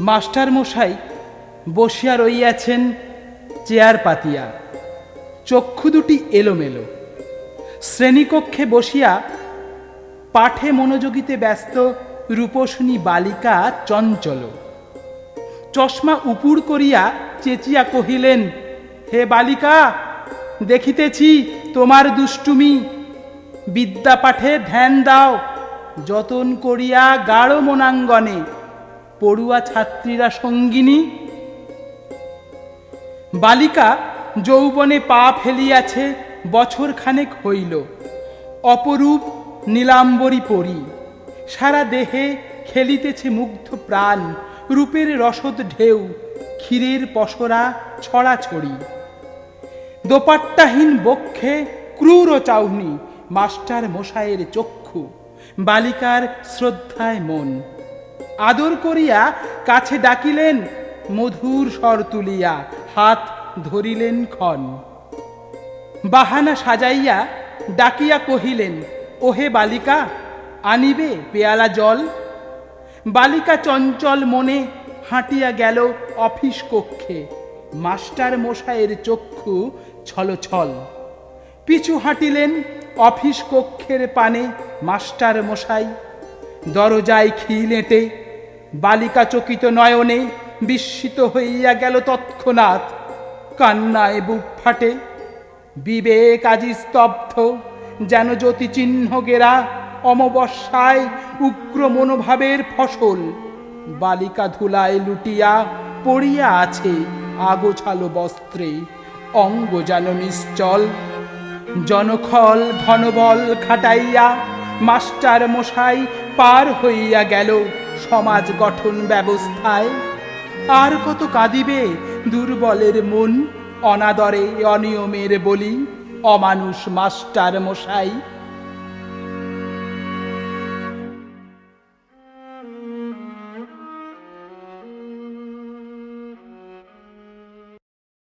Master মশাই বসিয়া রইয়াছেন chair পাতিয়া। চক্ষু দুটি এলোমেলো। শ্রেণীকক্ষে বসিয়া পাঠে মনোযোগিতে ব্যস্ত রূপসী বালিকা চঞ্চল। চশমা উপুর করিয়া চেঁচিয়া কহিলেন, হে বালিকা, দেখিতেছি তোমার দুষ্টুমি। বিদ্যা পাঠে ধ্যান দাও, যতন করিয়া গাঢ় মনাঙ্গনে। পড়ুয়া ছাত্রীরা সঙ্গিনী। বালিকা যৌবনে পা ফেলিয়াছে বছর খানেক হইল। অপরূপ নীলাম্বরী পরি, সারা দেহে খেলিতেছে মুগ্ধ প্রাণ, রূপের রসদ ঢেউ, ক্ষীরের পসরা ছড়াছড়ি। দোপাট্টাহীন বক্ষে ক্রূর চাউনি, মাস্টার মশায়ের চক্ষু, বালিকার শ্রদ্ধায় মন। আদর করিয়া কাছে ডাকিলেন, মধুর স্বর তুলিয়া হাত ধরিলেন ক্ষণ। বাহানা সাজাইয়া ডাকিয়া কহিলেন, ওহে বালিকা, আনিবে পেয়ালা জল? বালিকা চঞ্চল মনে হাঁটিয়া গেল অফিস কক্ষে। মাস্টার মশায়ের চক্ষু ছলছল। পিছু হাঁটিলেন অফিস কক্ষের পানে মাস্টার মশাই। দরজায় খিল এঁটে বালিকা চকিত নয়নে বিস্মিত হইয়া গেল তৎক্ষণাৎ। কান্নায় বুক ফাটে। বিবেক আজি স্তব্ধ, যেন জ্যোতি চিহ্ন গেরা অমবস্যায় উগ্র মনোভাবের ফসল। বালিকা ধুলায় লুটিয়া পড়িয়া আছে আগোছালো বস্ত্রে, অঙ্গ যেন নিশ্চল। জনখল ঘনবল খাটাইয়া মাস্টার মশাই পার হইয়া গেল। সমাজ গঠন ব্যবস্থায়। আর কত কাঁদিবে দুর্বলের মন অনাদরে অনিয়মের বলি অমানুষ মাস্টার মশাই